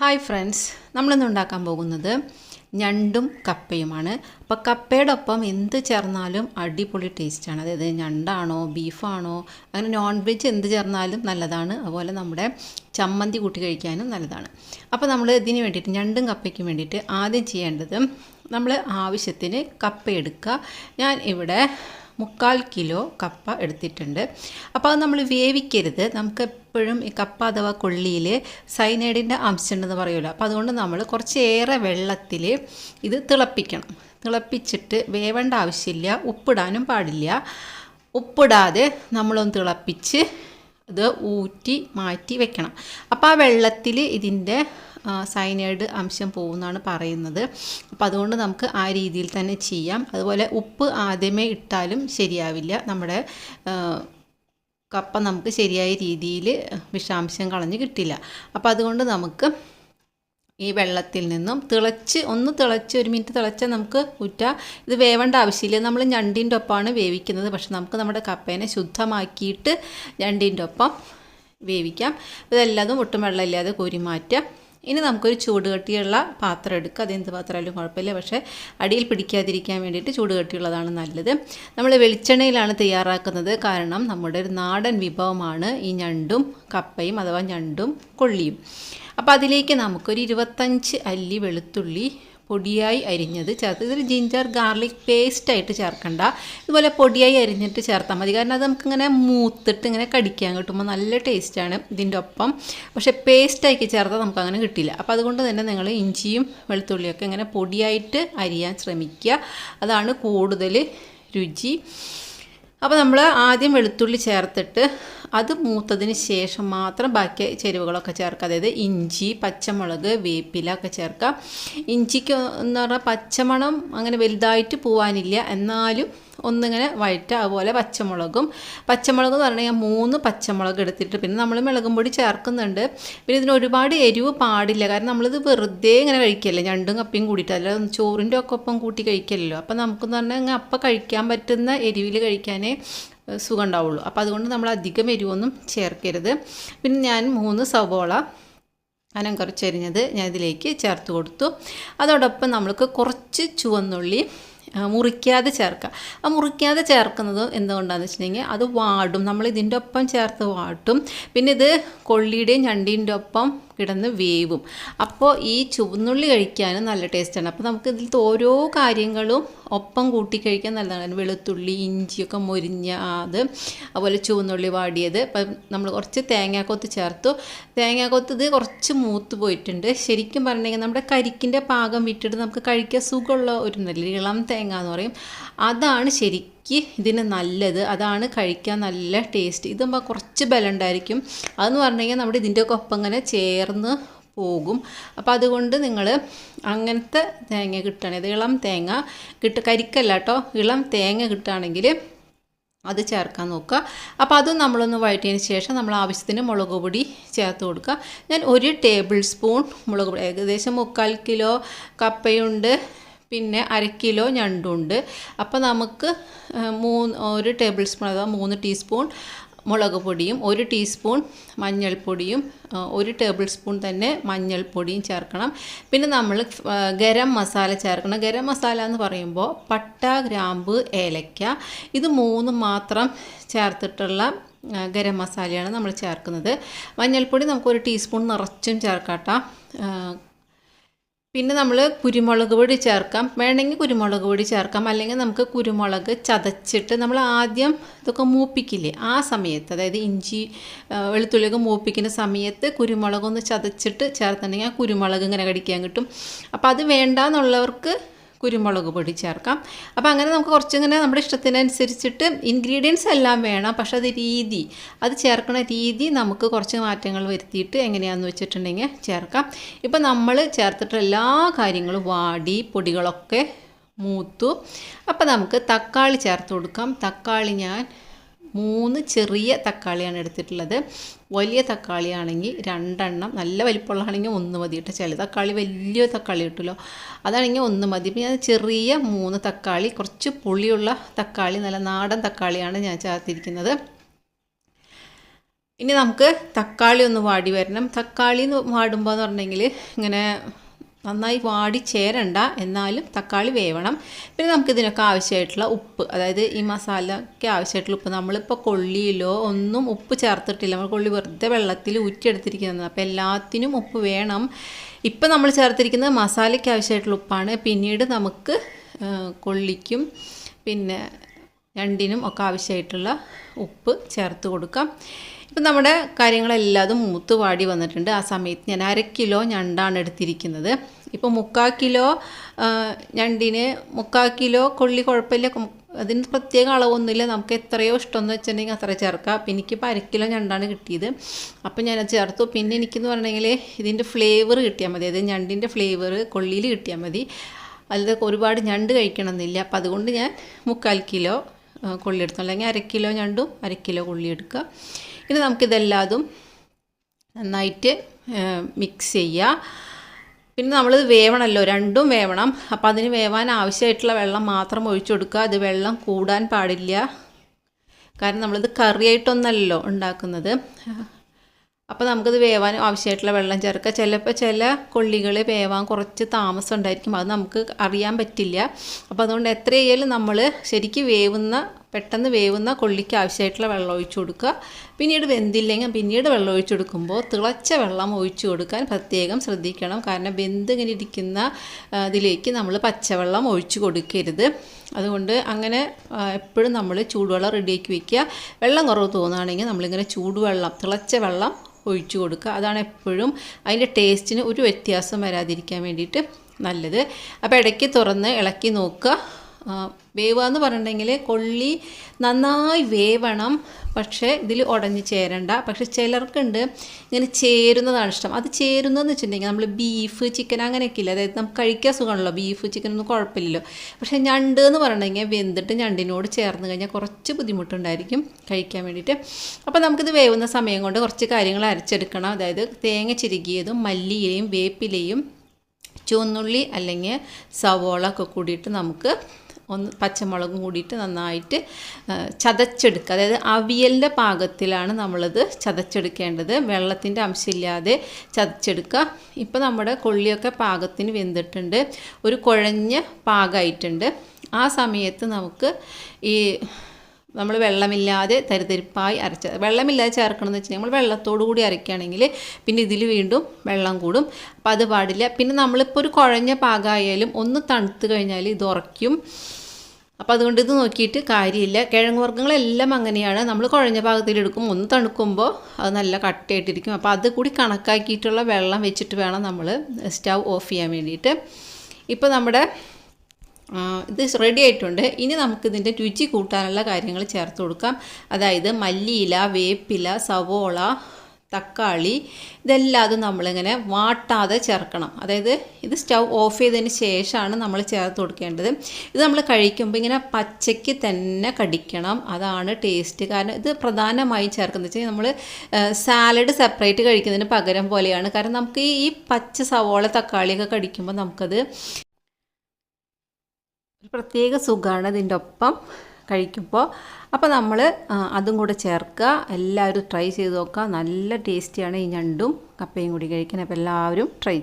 Hi friends നമ്മളിന്ന് ഉണ്ടാക്കാൻ പോകുന്നത് ഞണ്ടും കപ്പയുമാണ്. അപ്പോൾ കപ്പയുടെ ഒപ്പം എന്ത് ചേർന്നാലും അടിപൊളി ടേസ്റ്റാണ് അതായത് ഞണ്ടാണോ ബീഫാണോ അങ്ങനെ നോൺ വെജ് എന്ത് ചേർന്നാലും നല്ലതാണ്. അതുപോലെ നമ്മുടെ ചമ്മന്തി കൂട്ടി കഴിക്കാനും നല്ലതാണ്. അപ്പോൾ നമ്മൾ ഇതിന് വേണ്ടിയിട്ട് ഞണ്ടും കപ്പയ്ക്കും വേണ്ടിയിട്ട് ആദ്യം ചെയ്യേണ്ടത് നമ്മൾ ആവശ്യത്തിന് കപ്പ എടുക്കുക. ഞാൻ ഇവിടെ മുക്കാൽ കിലോ കപ്പ എടുത്തിട്ടുണ്ട്. അപ്പോൾ അത് നമ്മൾ വേവിക്കരുത്. നമുക്ക് എപ്പോഴും ഈ കപ്പ അഥവാ കൊള്ളിയിൽ സൈനൈഡിന്റെ അംശം ഉണ്ടെന്ന് പറയുമല്ലോ. അപ്പോൾ അതുകൊണ്ട് നമ്മൾ കുറച്ചേറെ വെള്ളത്തിൽ ഇത് തിളപ്പിക്കണം. തിളപ്പിച്ചിട്ട് വേവേണ്ട ആവശ്യമില്ല. ഉപ്പിടാനും പാടില്ല. ഉപ്പിടാതെ നമ്മളൊന്ന് തിളപ്പിച്ച് അത് ഊറ്റി മാറ്റി വെക്കണം. അപ്പോൾ ആ വെള്ളത്തിൽ ഇതിന്റെ സൈനൈഡ് അംശം പോകുമെന്നാണ് പറയുന്നത്. അപ്പോൾ അതുകൊണ്ട് നമുക്ക് ആ രീതിയിൽ തന്നെ ചെയ്യാം. അതുപോലെ ഉപ്പ് ആദ്യമേ ഇട്ടാലും ശരിയാവില്ല. നമ്മുടെ കപ്പ നമുക്ക് ശരിയായ രീതിയിൽ വിഷാംശം കളഞ്ഞ് കിട്ടില്ല. അപ്പോൾ അതുകൊണ്ട് നമുക്ക് ഈ വെള്ളത്തിൽ നിന്നും തിളച്ച് ഒന്ന് തിളച്ച് ഒരു മിനിറ്റ് തിളച്ചാൽ നമുക്ക് ഉറ്റ ഇത് വേവേണ്ട ആവശ്യമില്ല. നമ്മൾ ഞണ്ടിന്റെ ഒപ്പമാണ് വേവിക്കുന്നത്. പക്ഷെ നമുക്ക് നമ്മുടെ കപ്പേനെ ശുദ്ധമാക്കിയിട്ട് ഞണ്ടിന്റെ ഒപ്പം വേവിക്കാം. ഇതെല്ലാതും ഒട്ടും വെള്ളമില്ലാതെ കോരി മാറ്റാം. ഇനി നമുക്കൊരു ചൂട് കട്ടിയുള്ള പാത്രം എടുക്കുക അതെന്ത് പാത്രമായാലും കുഴപ്പമില്ല. പക്ഷേ അടിയിൽ പിടിക്കാതിരിക്കാൻ വേണ്ടിയിട്ട് ചൂട് കട്ടിയുള്ളതാണ് നല്ലത്. നമ്മൾ വെളിച്ചെണ്ണയിലാണ് തയ്യാറാക്കുന്നത്. കാരണം നമ്മുടെ ഒരു നാടൻ വിഭവമാണ് ഈ ഞണ്ടും കപ്പയും അഥവാ ഞണ്ടും കൊള്ളിയും. അപ്പോൾ അതിലേക്ക് നമുക്കൊരു ഇരുപത്തഞ്ച് അല്ലി വെളുത്തുള്ളി പൊടിയായി അരിഞ്ഞത് ചേർത്ത്. ഇതിൽ ജിഞ്ചർ ഗാർലിക് പേസ്റ്റായിട്ട് ചേർക്കണ്ട. ഇതുപോലെ പൊടിയായി അരിഞ്ഞിട്ട് ചേർത്താൽ മതി. കാരണം അത് നമുക്കിങ്ങനെ മൂത്തിട്ട് ഇങ്ങനെ കടിക്കാൻ കിട്ടുമ്പോൾ നല്ല ടേസ്റ്റാണ് ഇതിന്റെ ഒപ്പം. പക്ഷേ പേസ്റ്റാക്കി ചേർത്താൽ നമുക്കങ്ങനെ കിട്ടില്ല. അപ്പോൾ അതുകൊണ്ട് തന്നെ നിങ്ങൾ ഇഞ്ചിയും വെളുത്തുള്ളിയൊക്കെ ഇങ്ങനെ പൊടിയായിട്ട് അരിയാൻ ശ്രമിക്കുക. അതാണ് കൂടുതൽ രുചി. അപ്പോൾ നമ്മൾ ആദ്യം വെളുത്തുള്ളി ചേർത്തിട്ട് അത് മൂത്തതിന് ശേഷം മാത്രം ബാക്കി ചേരുവകളൊക്കെ ചേർക്കുക. അതായത് ഇഞ്ചി പച്ചമുളക് വേപ്പില ഒക്കെ ചേർക്കുക. ഇഞ്ചിക്ക് എന്ന് പറഞ്ഞാൽ പച്ചമണം അങ്ങനെ വലുതായിട്ട് പോവാനില്ല. എന്നാലും ഒന്നിങ്ങനെ വഴറ്റുക അതുപോലെ പച്ചമുളകും. പച്ചമുളക് എന്ന് പറഞ്ഞാൽ മൂന്ന് പച്ചമുളക് എടുത്തിട്ട് പിന്നെ നമ്മൾ മുളകും പൊടി ചേർക്കുന്നുണ്ട്. പിന്നെ ഇതിന് ഒരുപാട് എരിവ് പാടില്ല. കാരണം നമ്മളിത് വെറുതെ ഇങ്ങനെ കഴിക്കല്ലേ? രണ്ടും കപ്പിയും കൂടിയിട്ട്. അല്ല ചോറിന്റെ ഒക്കെ ഒപ്പം കൂട്ടി കഴിക്കല്ലോ അപ്പം നമുക്കെന്ന് പറഞ്ഞാൽ അപ്പം കഴിക്കാൻ പറ്റുന്ന എരിവിൽ കഴിക്കാനേ സുഖം ഉണ്ടാവുള്ളൂ. അപ്പോൾ അതുകൊണ്ട് നമ്മൾ അധികം എരിവൊന്നും ചേർക്കരുത്. പിന്നെ ഞാൻ മൂന്ന് സവോള അനം കുറച്ചരിഞ്ഞത് ഞാൻ ഇതിലേക്ക് ചേർത്ത് കൊടുത്തു. അതോടൊപ്പം നമ്മൾക്ക് കുറച്ച് ചുവന്നുള്ളി മുറിക്കാതെ ചേർക്കുക ആ മുറിക്കാതെ ചേർക്കുന്നത് എന്തുകൊണ്ടാണെന്ന് വെച്ചിട്ടുണ്ടെങ്കിൽ അത് വാടും. നമ്മൾ ഇതിന്റെ ഒപ്പം ചേർത്ത് വാട്ടും. പിന്നെ ഇത് കൊള്ളിയുടെയും ഞണ്ടിന്റെ ഒപ്പം കിടന്ന് വേവും. അപ്പോൾ ഈ ചുവന്നുള്ളി കഴിക്കാനും നല്ല ടേസ്റ്റാണ്. അപ്പോൾ നമുക്ക് ഇതിലത്തെ ഓരോ കാര്യങ്ങളും ഒപ്പം കൂട്ടി കഴിക്കാൻ നല്ലതാണ്. വെളുത്തുള്ളി ഇഞ്ചിയൊക്കെ മൊരിഞ്ഞ അത് അതുപോലെ ചുവന്നുള്ളി വാടിയത്. ഇപ്പം നമ്മൾ കുറച്ച് തേങ്ങാക്കൊത്ത് ചേർത്തു. തേങ്ങാക്കൊത്ത് ഇത് കുറച്ച് മൂത്ത് പോയിട്ടുണ്ട്. ശരിക്കും പറഞ്ഞെങ്കിൽ നമ്മുടെ കരിക്കിന്റെ പാകം വിട്ടിട്ട് നമുക്ക് കഴിക്കാൻ സുഖമുള്ള ഒരു നല്ല ഇളം തേങ്ങ എന്ന് പറയും. അതാണ് ശരിക്കും ഇതിന് നല്ലത്. അതാണ് കഴിക്കാൻ നല്ല ടേസ്റ്റ് ഇതാകുമ്പോൾ കുറച്ച് ബലം ഉണ്ടായിരിക്കും. അതെന്ന് പറഞ്ഞു കഴിഞ്ഞാൽ നമ്മുടെ ഇതിന്റെയൊക്കെ ഒപ്പം ഇങ്ങനെ ചേർന്ന് പോകും. അപ്പോൾ അതുകൊണ്ട് നിങ്ങൾ അങ്ങനത്തെ തേങ്ങ കിട്ടുകയാണെങ്കിൽ ഇളം തേങ്ങ കിട്ട കരിക്കല്ല കേട്ടോ ഇളം തേങ്ങ കിട്ടുകയാണെങ്കിൽ അത് ചേർക്കാൻ നോക്കുക. അപ്പോൾ അതും നമ്മളൊന്ന് വഴറ്റിയതിന് ശേഷം നമ്മൾ ആവശ്യത്തിന് മുളക് പൊടി ചേർത്ത് കൊടുക്കുക. ഞാൻ ഒരു ടേബിൾ സ്പൂൺ മുളക് പൊടി. ഏകദേശം മുക്കാൽ കിലോ കപ്പയുണ്ട്. പിന്നെ അര കിലോ ഞണ്ടുണ്ട്. അപ്പോൾ നമുക്ക് മൂന്ന് ഒരു ടേബിൾ സ്പൂൺ അഥവാ മൂന്ന് ടീസ്പൂൺ മുളക് പൊടിയും ഒരു ടീസ്പൂൺ മഞ്ഞൾപ്പൊടിയും ഒരു ടേബിൾ സ്പൂൺ തന്നെ മഞ്ഞൾപ്പൊടിയും ചേർക്കണം. പിന്നെ നമ്മൾ ഗരം മസാല ചേർക്കണം. ഗരം മസാല എന്ന് പറയുമ്പോൾ പട്ട ഗ്രാമ്പ് ഏലക്ക ഇത് മൂന്ന് മാത്രം ചേർത്തിട്ടുള്ള ഗരം മസാലയാണ് നമ്മൾ ചേർക്കുന്നത്. മഞ്ഞൾപ്പൊടി നമുക്കൊരു ടീസ്പൂൺ നിറച്ചും ചേർക്കാട്ടോ. പിന്നെ നമ്മൾ കുരുമുളക് പൊടി ചേർക്കാം. വേണമെങ്കിൽ കുരുമുളക് പൊടി ചേർക്കാം. അല്ലെങ്കിൽ നമുക്ക് കുരുമുളക് ചതച്ചിട്ട് നമ്മൾ ആദ്യം ഇതൊക്കെ മൂപ്പിക്കില്ലേ? ആ സമയത്ത് അതായത് ഇഞ്ചി വെളുത്തുള്ളിയൊക്കെ മൂപ്പിക്കുന്ന സമയത്ത് കുരുമുളകൊന്ന് ചതച്ചിട്ട് ചേർത്തിട്ടുണ്ടെങ്കിൽ ആ കുരുമുളക് ഇങ്ങനെ കടിക്കാൻ കിട്ടും. അപ്പോൾ അത് വേണ്ടാന്നുള്ളവർക്ക് കുരുമുളക് പൊടി ചേർക്കാം. അപ്പോൾ അങ്ങനെ നമുക്ക് കുറച്ചിങ്ങനെ നമ്മുടെ ഇഷ്ടത്തിനനുസരിച്ചിട്ട് ഇൻഗ്രീഡിയൻസ് എല്ലാം വേണം. പക്ഷെ അത് രീതി അത് ചേർക്കുന്ന രീതി നമുക്ക് കുറച്ച് മാറ്റങ്ങൾ വരുത്തിയിട്ട് എങ്ങനെയാണെന്ന് വെച്ചിട്ടുണ്ടെങ്കിൽ ചേർക്കാം. ഇപ്പോൾ നമ്മൾ ചേർത്തിട്ട് എല്ലാ കാര്യങ്ങളും വാടി പൊടികളൊക്കെ മൂത്തു. അപ്പോൾ നമുക്ക് തക്കാളി ചേർത്ത് കൊടുക്കാം. തക്കാളി ഞാൻ മൂന്ന് ചെറിയ തക്കാളിയാണ് എടുത്തിട്ടുള്ളത്. വലിയ തക്കാളിയാണെങ്കിൽ രണ്ടെണ്ണം നല്ല വലിപ്പമുള്ളതാണെങ്കിൽ ഒന്ന് മതി കേട്ടോ ചില തക്കാളി വലിയ തക്കാളി കിട്ടുമല്ലോ. അതാണെങ്കിൽ ഒന്ന് മതി. പിന്നെ ചെറിയ മൂന്ന് തക്കാളി കുറച്ച് പുളിയുള്ള തക്കാളി നല്ല നാടൻ തക്കാളിയാണ് ഞാൻ ചേർത്തിരിക്കുന്നത്. ഇനി നമുക്ക് തക്കാളി ഒന്ന് വാടി വരണം. തക്കാളി വാടുമ്പോൾ എന്ന് പറഞ്ഞെങ്കിൽ ഇങ്ങനെ നന്നായി വാടി ചേരണ്ട. എന്നാലും തക്കാളി വേവണം. പിന്നെ നമുക്ക് ഇതിനൊക്കെ ആവശ്യമായിട്ടുള്ള ഉപ്പ്. അതായത് ഈ മസാലയ്ക്ക് ആവശ്യമായിട്ടുള്ള ഉപ്പ്. നമ്മളിപ്പോൾ കൊള്ളിയിലോ ഒന്നും ഉപ്പ് ചേർത്തിട്ടില്ല. നമ്മൾ കൊള്ളി വെറുതെ വെള്ളത്തിൽ ഊറ്റിയെടുത്തിരിക്കുന്നത് അപ്പോൾ എല്ലാത്തിനും ഉപ്പ് വേണം. ഇപ്പം നമ്മൾ ചേർത്തിരിക്കുന്നത് മസാലയ്ക്ക് ആവശ്യമായിട്ടുള്ള ഉപ്പാണ്. പിന്നീട് നമുക്ക് കൊള്ളിക്കും. പിന്നെ രണ്ടിനും ഒക്കെ ആവശ്യമായിട്ടുള്ള ഉപ്പ് ചേർത്ത് കൊടുക്കാം. ഇപ്പം നമ്മുടെ കാര്യങ്ങളെല്ലാതും മൂത്ത് വാടി വന്നിട്ടുണ്ട്. ആ സമയത്ത് ഞാൻ അര കിലോ ഞണ്ടാണ് എടുത്തിരിക്കുന്നത്. ഇപ്പോൾ മുക്കാൽ കിലോ ഞണ്ടിന് മുക്കാൽ കിലോ കൊള്ളി കുഴപ്പമില്ല. അതിന് പ്രത്യേക അളവൊന്നുമില്ല. നമുക്ക് എത്രയോ ഇഷ്ടമെന്ന് വെച്ചിട്ടുണ്ടെങ്കിൽ അത്ര ചേർക്കാം. അപ്പം എനിക്കിപ്പോൾ അര കിലോ ഞണ്ടാണ് കിട്ടിയത്. അപ്പം ഞാനത് ചേർത്തു. പിന്നെ എനിക്കെന്ന് പറഞ്ഞെങ്കിൽ ഇതിന്റെ ഫ്ലേവർ കിട്ടിയാൽ മതി. അതായത് ഞണ്ടിന്റെ ഫ്ലേവർ കൊള്ളിയിൽ കിട്ടിയാൽ മതി. അല്ലാതെ ഒരുപാട് ഞണ്ട് കഴിക്കണമെന്നില്ല. അപ്പം അതുകൊണ്ട് ഞാൻ മുക്കാൽ കിലോ കൊള്ളി എടുത്തു. അല്ലെങ്കിൽ അര കിലോ ഞണ്ടും അര കിലോ കൊള്ളി എടുക്കുക. ഇനി നമുക്കിതെല്ലാതും നന്നായിട്ട് മിക്സ് ചെയ്യുക പിന്നെ നമ്മളിത് വേവണമല്ലോ രണ്ടും വേവണം. അപ്പം അതിന് വേവാൻ ആവശ്യമായിട്ടുള്ള വെള്ളം മാത്രം ഒഴിച്ചു കൊടുക്കുക. അത് വെള്ളം കൂടാൻ പാടില്ല. കാരണം നമ്മളിത് കറിയായിട്ടൊന്നല്ലോ ഉണ്ടാക്കുന്നത്. അപ്പോൾ നമുക്കത് വേവാൻ ആവശ്യമായിട്ടുള്ള വെള്ളം ചേർക്കുക. ചിലപ്പോൾ ചില കൊള്ളികൾ വേവാൻ കുറച്ച് താമസം ഉണ്ടായിരിക്കും. അത് നമുക്ക് അറിയാൻ പറ്റില്ല. അപ്പോൾ അതുകൊണ്ട് എത്രയായാലും നമ്മൾ ശരിക്കും വേവുന്ന പെട്ടെന്ന് വേവുന്ന കൊള്ളിക്ക് ആവശ്യമായിട്ടുള്ള വെള്ളം ഒഴിച്ചു കൊടുക്കുക. പിന്നീട് വെന്തില്ലെങ്കിൽ പിന്നീട് വെള്ളം ഒഴിച്ചു കൊടുക്കുമ്പോൾ തിളച്ച വെള്ളം ഒഴിച്ചു കൊടുക്കാൻ പ്രത്യേകം ശ്രദ്ധിക്കണം. കാരണം വെന്ത് ഇങ്ങനെ ഇരിക്കുന്ന ഇതിലേക്ക് നമ്മൾ പച്ചവെള്ളം ഒഴിച്ചു കൊടുക്കരുത്. അതുകൊണ്ട് അങ്ങനെ എപ്പോഴും നമ്മൾ ചൂടുവെള്ളം റെഡിയാക്കി വയ്ക്കുക വെള്ളം കുറവ് തോന്നുകയാണെങ്കിൽ നമ്മളിങ്ങനെ ചൂടുവെള്ളം തിളച്ച വെള്ളം ഒഴിച്ചു കൊടുക്കുക. അതാണ് എപ്പോഴും അതിന്റെ ടേസ്റ്റിന് ഒരു വ്യത്യാസം വരാതിരിക്കാൻ വേണ്ടിയിട്ട് നല്ലത്. അപ്പോൾ ഇടയ്ക്ക് തുറന്ന് ഇളക്കി നോക്കുക. വേവുക എന്ന് പറഞ്ഞിട്ടുണ്ടെങ്കിൽ കൊള്ളി നന്നായി വേവണം പക്ഷേ ഇതിൽ ഉടഞ്ഞ് ചേരണ്ട. പക്ഷെ ചിലർക്കുണ്ട് ഇങ്ങനെ ചേരുന്നതാണ് ഇഷ്ടം. അത് ചേരുന്നതെന്ന് വെച്ചിട്ടുണ്ടെങ്കിൽ നമ്മൾ ബീഫ് ചിക്കൻ അങ്ങനെയൊക്കെ ഇല്ല? അതായത് നമുക്ക് കഴിക്കാൻ സുഖമാണല്ലോ. ബീഫ് ചിക്കൻ ഒന്നും കുഴപ്പമില്ലല്ലോ. പക്ഷേ ഞണ്ട് എന്ന് പറഞ്ഞിട്ടുണ്ടെങ്കിൽ വെന്തിട്ട് ഞണ്ടിനോട് ചേർന്ന് കഴിഞ്ഞാൽ കുറച്ച് ബുദ്ധിമുട്ടുണ്ടായിരിക്കും കഴിക്കാൻ വേണ്ടിയിട്ട്. അപ്പോൾ നമുക്കിത് വേവുന്ന സമയം കൊണ്ട് കുറച്ച് കാര്യങ്ങൾ അരച്ചെടുക്കണം. അതായത് തേങ്ങ ചിരുകിയതും മല്ലിയിലയും വേപ്പിലയും ചുവന്നുള്ളി അല്ലെങ്കിൽ സവോള ഒക്കെ കൂടിയിട്ട് നമുക്ക് ഒന്ന് പച്ചമുളകും കൂടിയിട്ട് നന്നായിട്ട് ചതച്ചെടുക്കുക. അതായത് അവിയലിന്റെ പാകത്തിലാണ് നമ്മളത് ചതച്ചെടുക്കേണ്ടത്. വെള്ളത്തിന്റെ അംശമില്ലാതെ ചതച്ചെടുക്കുക. ഇപ്പോൾ നമ്മുടെ കൊള്ളിയൊക്കെ പാകത്തിന് വെന്തിട്ടുണ്ട്. ഒരു കുഴഞ്ഞ പാകമായിട്ടുണ്ട് ആ സമയത്ത് നമുക്ക് ഈ നമ്മൾ വെള്ളമില്ലാതെ തരിതരിപ്പായി അരച്ച വെള്ളമില്ലാതെ ചേർക്കണമെന്ന് വെച്ചാൽ നമ്മൾ വെള്ളത്തോടു കൂടി അരയ്ക്കുകയാണെങ്കിൽ പിന്നെ ഇതിൽ വീണ്ടും വെള്ളം കൂടും. അപ്പോൾ അത് പാടില്ല. പിന്നെ നമ്മളിപ്പോൾ ഒരു കുഴഞ്ഞ പാകമായാലും ഒന്ന് തണുത്ത് കഴിഞ്ഞാൽ ഇത് ഉറയ്ക്കും. അപ്പോൾ അതുകൊണ്ട് ഇത് നോക്കിയിട്ട് കാര്യമില്ല. കിഴങ്ങ് വർഗങ്ങളെല്ലാം അങ്ങനെയാണ്. നമ്മൾ കുഴഞ്ഞ പാകത്തിലെടുക്കും ഒന്ന് തണുക്കുമ്പോൾ അത് നല്ല കട്ടയായിട്ടിരിക്കും. അപ്പോൾ അത് കൂടി കണക്കാക്കിയിട്ടുള്ള വെള്ളം വെച്ചിട്ട് വേണം നമ്മൾ സ്റ്റൗ ഓഫ് ചെയ്യാൻ വേണ്ടിയിട്ട്. ഇപ്പോൾ നമ്മുടെ ഇത് റെഡി ആയിട്ടുണ്ട്. ഇനി നമുക്കിതിന്റെ രുചി കൂട്ടാനുള്ള കാര്യങ്ങൾ ചേർത്ത് കൊടുക്കാം. അതായത് മല്ലിയില വേപ്പില സവോള തക്കാളി ഇതെല്ലാം നമ്മളിങ്ങനെ വാട്ടാതെ ചേർക്കണം. അതായത് ഇത് സ്റ്റൗ ഓഫ് ചെയ്തതിന് ശേഷമാണ് നമ്മൾ ചേർത്ത് കൊടുക്കേണ്ടത്. ഇത് നമ്മൾ കഴിക്കുമ്പോൾ ഇങ്ങനെ പച്ചയ്ക്ക് തന്നെ കടിക്കണം. അതാണ് ടേസ്റ്റ് കാരണം ഇത് പ്രധാനമായും ചേർക്കുന്നത്. വെച്ചാൽ നമ്മൾ സാലഡ് സെപ്പറേറ്റ് കഴിക്കുന്നതിന് പകരം പോലെയാണ്. കാരണം നമുക്ക് ഈ പച്ച സവോള തക്കാളിയൊക്കെ കടിക്കുമ്പോൾ നമുക്കത് ഒരു പ്രത്യേക സുഖമാണ് ഇതിന്റെ ഒപ്പം കഴിക്കുമ്പോൾ. അപ്പോൾ നമ്മൾ അതും കൂടെ ചേർക്കുക. എല്ലാവരും ട്രൈ ചെയ്ത് നോക്കുക. നല്ല ടേസ്റ്റിയാണ് ഈ ഞണ്ടും കപ്പയും കൂടി കഴിക്കാൻ. അപ്പോൾ എല്ലാവരും ട്രൈ